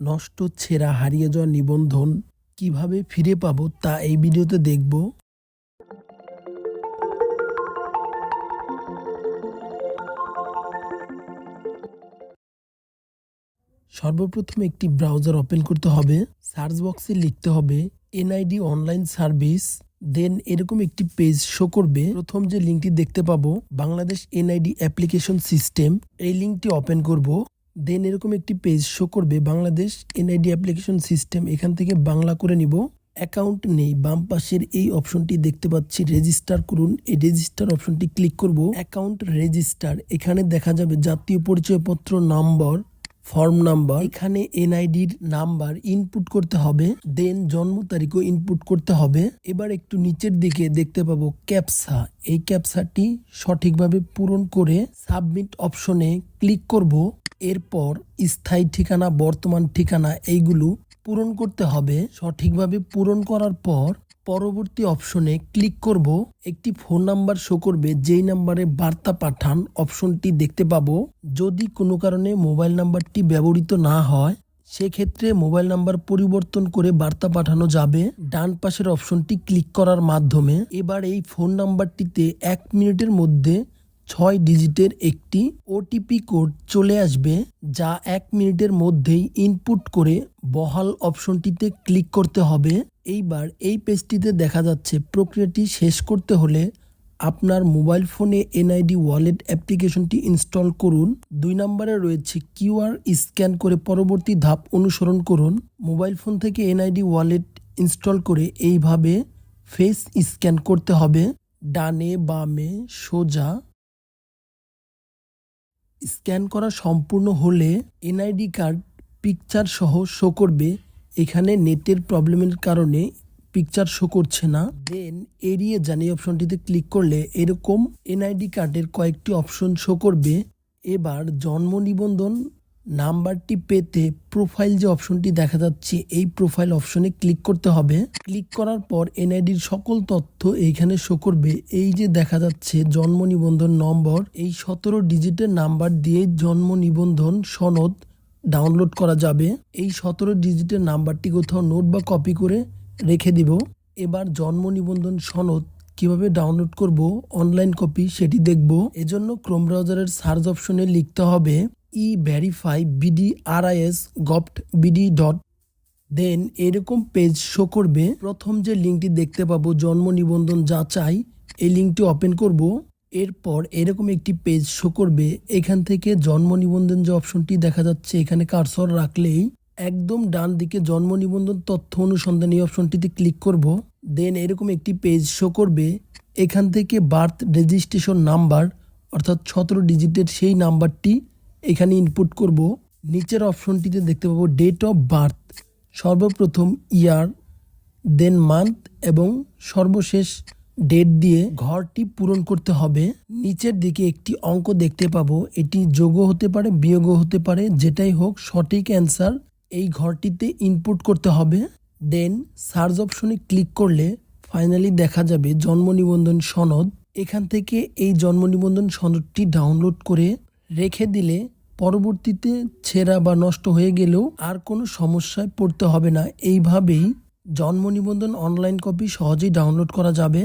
নষ্ট, ছেঁড়া, হারিয়ে যাওয়া নিবন্ধন কীভাবে ফিরে পাবো তা এই ভিডিওতে দেখব। সর্বপ্রথম একটি ব্রাউজার ওপেন করতে হবে, সার্চ বক্সে লিখতে হবে এনআইডি অনলাইন সার্ভিস, দেন এরকম একটি পেজ শো করবে। প্রথম যে লিঙ্কটি দেখতে পাবো, বাংলাদেশ এনআইডি অ্যাপ্লিকেশন সিস্টেম, এই লিঙ্কটি ওপেন করব। দেন এরকম একটি পেজ শো করবে, বাংলাদেশ এনআইডি অ্যাপ্লিকেশন সিস্টেম এখান থেকে বাংলা করে নিব। অ্যাকাউন্ট নেই, বাম পাশের এই অপশনটি দেখতে পাচ্ছি। রেজিস্টার করুন। এই রেজিস্টার অপশনটি ক্লিক করব। অ্যাকাউন্ট রেজিস্টার এখানে দেখা যাবে জাতীয় পরিচয়পত্র নম্বর ফর্ম নাম্বার এখানে এনআইডির নাম্বার ইনপুট করতে হবে। দেন জন্ম তারিখও ইনপুট করতে হবে। এবার একটু নিচের দিকে দেখতে পাবো ক্যাপসা এই ক্যাপসাটি সঠিকভাবে পূরণ করে সাবমিট অপশনে ক্লিক করব। এরপর স্থায়ী ঠিকানা, বর্তমান ঠিকানা এইগুলো পূরণ করতে হবে। সঠিকভাবে পূরণ করার পর পরবর্তী অপশনে ক্লিক করব। একটি ফোন নাম্বার শো করবে। যেই নাম্বারে বার্তা পাঠান অপশনটি দেখতে পাবো। যদি কোনো কারণে মোবাইল নাম্বারটি ব্যবহৃত না হয়, সেক্ষেত্রে মোবাইল নাম্বার পরিবর্তন করে বার্তা পাঠানো যাবে। ডান পাশের অপশনটি ক্লিক করার মাধ্যমে। এবার এই ফোন নাম্বারটিতে এক মিনিটের মধ্যে ছয় ডিজিটের একটি ওটিপি কোড চলে আসবে, যা এক মিনিটের মধ্যেই ইনপুট করে বহাল অপশনটিতে ক্লিক করতে হবে। এইবার এই পেজটিতে দেখা যাচ্ছে, প্রক্রিয়াটি শেষ করতে হলে আপনার মোবাইল ফোনে এনআইডি ওয়ালেট অ্যাপ্লিকেশনটি ইনস্টল করুন। দুই নম্বরে রয়েছে কিউআর স্ক্যান করে পরবর্তী ধাপ অনুসরণ করুন। মোবাইল ফোন থেকে এনআইডি ওয়ালেট ইনস্টল করে এইভাবে ফেস স্ক্যান করতে হবে। ডানে বামে সোজা স্ক্যান করা সম্পূর্ণ হলে এনআইডি কার্ড, পিকচার সহ শো করবে। এখানে নেটের প্রবলেমের কারণে পিকচার শো করছে না। দেন এড়িয়ে যান এই অপশনটিতে ক্লিক করলে এরকম এনআইডি কার্ডের কয়েকটি অপশন শো করবে। এবার জন্ম নিবন্ধন নাম্বারটি পেতে প্রোফাইল যে অপশনটি দেখা যাচ্ছে, এই প্রোফাইল অপশনে ক্লিক করতে হবে। ক্লিক করার পর এনআইডির সকল তথ্য এইখানে শো করবে। এই যে দেখা যাচ্ছে জন্ম নিবন্ধন নম্বর, এই সতেরো ডিজিটের নাম্বার দিয়ে জন্ম নিবন্ধন সনদ ডাউনলোড করা যাবে। এই সতেরো ডিজিটের নাম্বারটি কোথাও নোট বা কপি করে রেখে দিব। এবার জন্ম নিবন্ধন সনদ কীভাবে ডাউনলোড করব অনলাইন কপি সেটি দেখব। এজন্য ক্রোম ব্রাউজারের সার্চ অপশনে লিখতে হবে e verify BD RIS govt BD dot then এরকম পেজ শো করবে। প্রথম যে লিঙ্কটি দেখতে পাবো, জন্ম নিবন্ধন যা চাই এই লিঙ্কটি ওপেন করব। এরপর এরকম একটি পেজ শো করবে। এখান থেকে জন্ম নিবন্ধন যে অপশনটি দেখা যাচ্ছে, এখানে কারসর রাখলেই একদম ডান দিকে জন্ম নিবন্ধন তথ্য অনুসন্ধান এই অপশনটিতে ক্লিক করব। দেন এরকম একটি পেজ শো করবে। এখান থেকে বার্থ রেজিস্ট্রেশন নাম্বার অর্থাৎ সতেরো ডিজিটের সেই নাম্বারটি এখানে ইনপুট করব। নিচের অপশনটিতে দেখতে পাবো ডেট অফ বার্থ সর্বপ্রথম ইয়ার দেন মান্থ এবং সর্বশেষ ডেট দিয়ে ঘরটি পূরণ করতে হবে। নিচের দিকে একটি অঙ্ক দেখতে পাবো। এটি যোগও হতে পারে, বিয়োগও হতে পারে, যেটাই হোক সঠিক অ্যান্সার এই ঘরটিতে ইনপুট করতে হবে। দেন সার্চ অপশনে ক্লিক করলে ফাইনালি দেখা যাবে জন্ম নিবন্ধন সনদ। এখান থেকে এই জন্ম নিবন্ধন সনদটি ডাউনলোড করে রেখে দিলে পরবর্তীতে ছেঁড়া বা নষ্ট হয়ে গেলেও আর কোনো সমস্যায় পড়তে হবে না। এইভাবেই জন্ম নিবন্ধন অনলাইন কপি সহজেই ডাউনলোড করা যাবে।